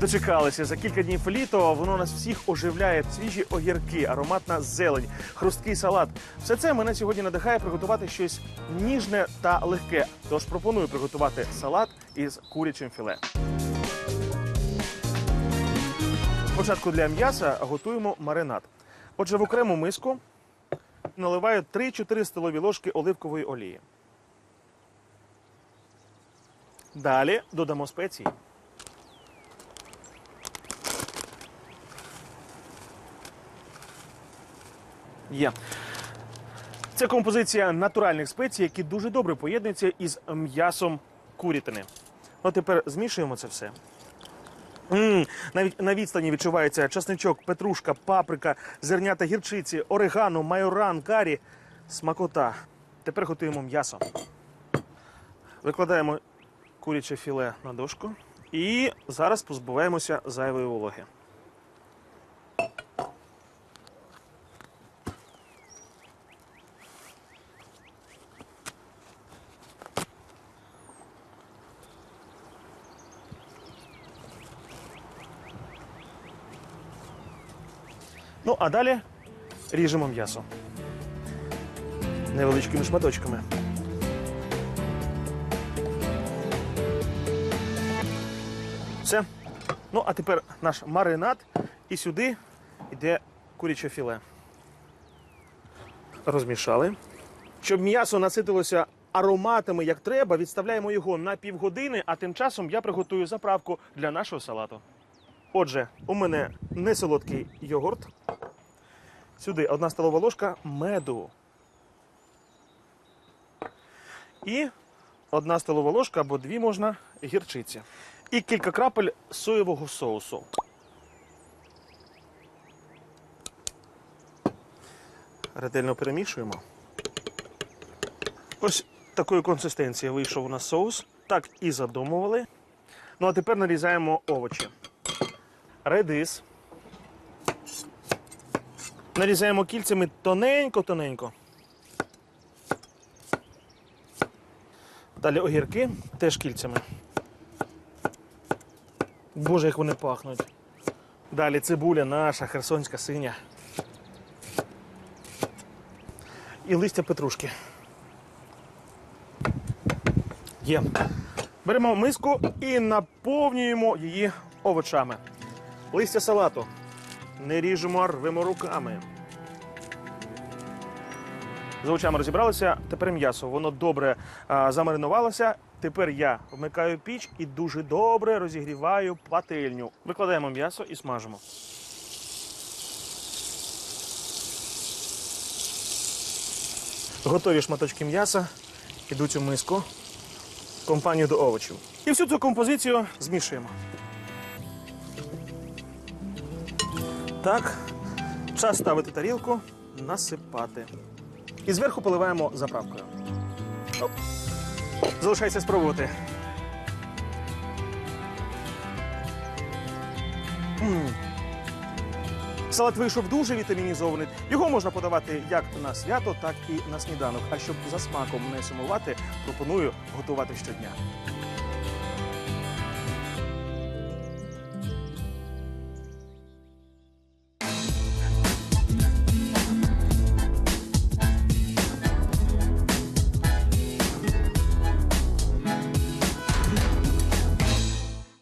Дочекалися за кілька днів літо. Воно нас всіх оживляє. Свіжі огірки, ароматна зелень, хрусткий салат. Все це мене сьогодні надихає приготувати щось ніжне та легке. Тож пропоную приготувати салат із курячим філе. Спочатку для м'яса готуємо маринад. Отже, в окрему миску наливаю 3-4 столові ложки оливкової олії. Далі додамо спеції. Є. Це композиція натуральних спецій, які дуже добре поєднуються із м'ясом курятини. Ну, тепер змішуємо це все. м навіть на відстані відчувається часничок, петрушка, паприка, зернята гірчиці, орегано, майоран, карі. Смакота. Тепер готуємо м'ясо. Викладаємо куряче філе на дошку і зараз позбуваємося зайвої вологи. Ну, а далі ріжемо м'ясо невеличкими шматочками. Все. Ну, а тепер наш маринад. І сюди йде куряче філе. Розмішали. Щоб м'ясо наситилося ароматами як треба, відставляємо його на півгодини, а тим часом я приготую заправку для нашого салату. Отже, у мене несолодкий йогурт. Сюди одна столова ложка меду. І одна столова ложка або дві можна гірчиці. І кілька крапель соєвого соусу. Ретельно перемішуємо. Ось такої консистенції вийшов у нас соус. Так і задумували. Ну а тепер нарізаємо овочі. Редис. Нарізаємо кільцями тоненько-тоненько. Далі огірки теж кільцями. Боже, як вони пахнуть. Далі цибуля наша херсонська синя. І листя петрушки. Є. Беремо миску і наповнюємо її овочами. Листя салату. Не ріжемо, рвемо руками. З овочами розібралися. Тепер м'ясо. Воно добре а, замаринувалося. Тепер я вмикаю піч і дуже добре розігріваю пательню. Викладаємо м'ясо і смажимо. Готові шматочки м'яса йдуть у миску. Компанію до овочів. І всю цю композицію змішуємо. Так, час ставити тарілку, насипати. І зверху поливаємо заправкою. Оп. Залишається спробувати. М. Салат вийшов дуже вітамінізований. Його можна подавати як на свято, так і на сніданок. А щоб за смаком не сумувати, пропоную готувати щодня.